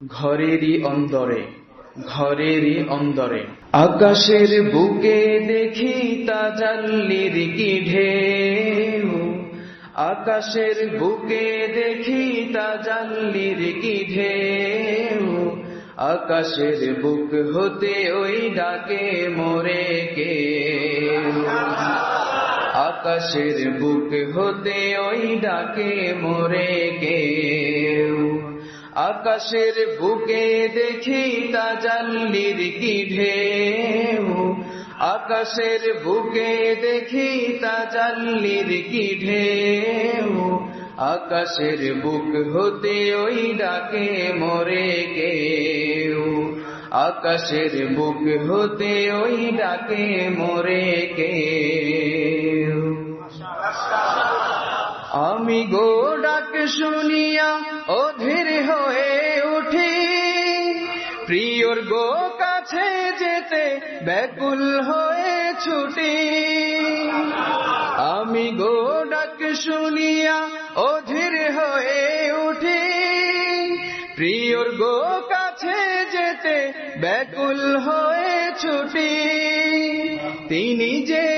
ঘরেরই অন্দরে ঘরেরই অন্দরে। আকাশের বুকে দেখি তাজাল্লির কি ঢেউ। আকাশের বুকে দেখি তাজাল্লির কি ঢেউ। আকাশের বুক হতে ওই ডাকে মোরে কে আকাশের বুক হতে ওই ডাকে মোরে কেউ। আকাশের বুকে দেখি তাজাল্লির কি ঢেউ। আকাশের বুকে দেখি তাজাল্লির কি ঢেউ। আকাশের বুক হতে ওই ডাকে মরে কেউ। আকাশের বুক হতে ওই ডাকে মরে কেউ। আমি গো প্রিয়র গো কাছে যেতে ব্যাকুল হয়ে ছুটি। আমি গো ডাক শুনিয়া অধীর হয়ে উঠি। প্রিয়র গো কাছে যেতে ব্যাকুল হয়ে ছুটি। তিনি যে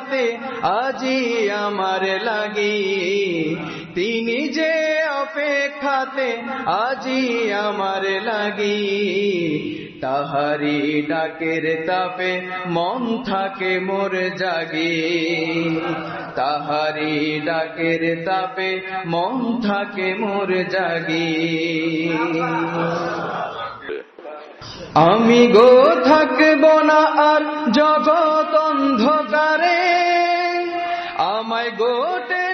অপেক্ষাতে আজি আমার লাগি। তিনি যে অপেক্ষাতে আজি আমার লাগি। তাহারি ডাকের তাপে মন থাকে মোর জাগি। তাহারি ডাকের তাপে মন থাকে মোর জাগি। আমি গো থাকব না আর জগৎ অন্ধকারে। আমায় গোটে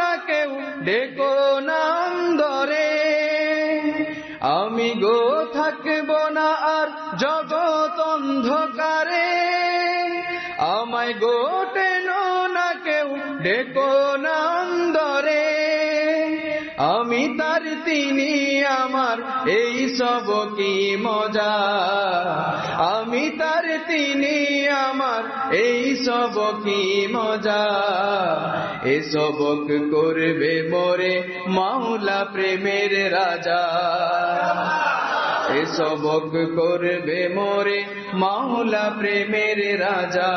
না কেউ ডেকো নাম ধরে আমি গো থাকব না আর জগৎ অন্ধকারে। আমায় গোটে না কেউ ডেকো নাম ধরে আমি তার তিনি আমার, এই সব কি মজা? আমি তার তিনি আমার, এই সব কি মজা? এ সবক করবে মোরে মাওলা প্রেমের রাজা। এ সবক করবে মোরে মাওলা প্রেমের রাজা।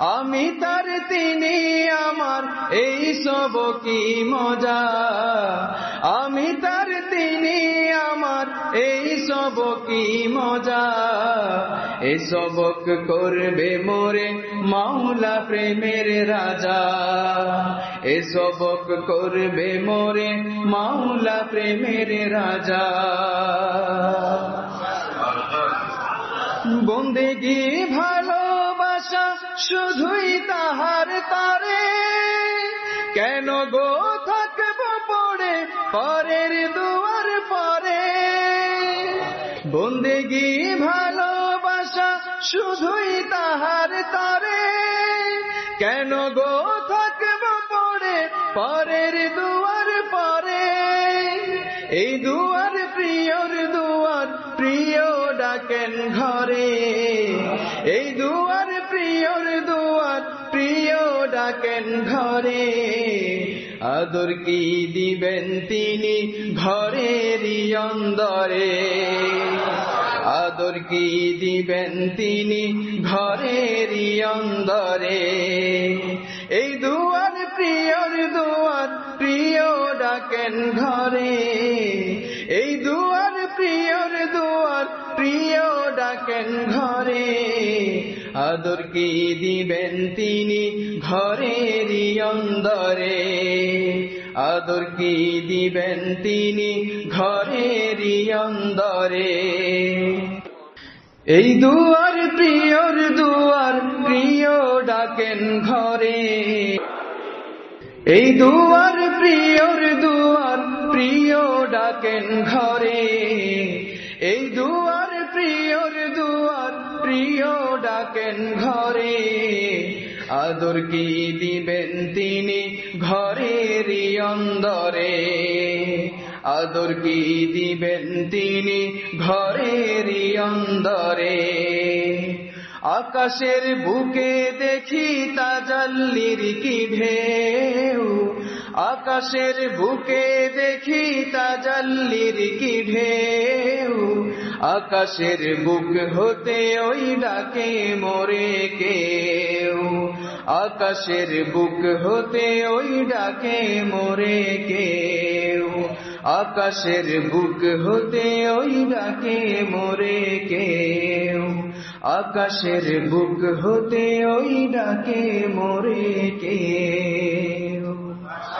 আমি তার তিনি আমার, এই সব কি মজা? আমি তার তিনি আমার, এই সব কি মজা? এ সবক করবে মোরে মাওলা প্রেমের রাজা। এ সবক করবে মোরে মাওলা প্রেমের রাজা। বন্দেগি ভালোবাসা শুধুই তাহার তারে বন্দেগি ভালোবাসা শুধুই তাহার তারে। কেন গো থাকব পড়ে পরের দুয়ার পরে? এই দুয়ার প্রিয়র দুয়ার, প্রিয় ডাকেন ঘরে। এই দুয়ার প্রিয়র দুয়ার, প্রিয় ডাকেন ঘরে। আদর কি দিবেন তিনি ঘরেরই অন্দরে? আদর কি দিবেন তিনি ঘরেরই অন্দরে? এই দুয়ার প্রিয়র দুয়ার, প্রিয় ডাকেন ঘরে। এই দুয়ার প্রিয়র দুয়ার, প্রিয় ডাকেন ঘরে। আদর কি দিবেন তিনি ঘরেরই অন্দরে? আদর কি দিবেন তিনি ঘরেরই অন্দরে? এই দুয়ার প্রিয়র দুয়ার, প্রিয় ডাকেন ঘরে। এই দুয়ার প্রিয়র দুয়ার, প্রিয় ডাকেন ঘরে। এই দুয়ার প্রিয়র দুয়ার, প্রিয় ডাকেন ঘরে। আদর কি দিবেন তিনি ঘরেরই অন্দরে? আদর কি দিবেন তিনি ঘরেরই অন্দরে? আকাশের বুকে দেখি তাজাল্লির কি ঢেউ? আকাশের বুকে দেখি তাজাল্লির কি ঢেউ। আকাশের বুক হতে ওই ডাকে মোরে কেউ। আকাশের বুক হতে ওই ডাকে মোরে কেউ। আকাশের বুক হতে ওই ডাকে মোরে কেউ। আকাশের বুক হতে ওই ডাকে মোরে কেউ।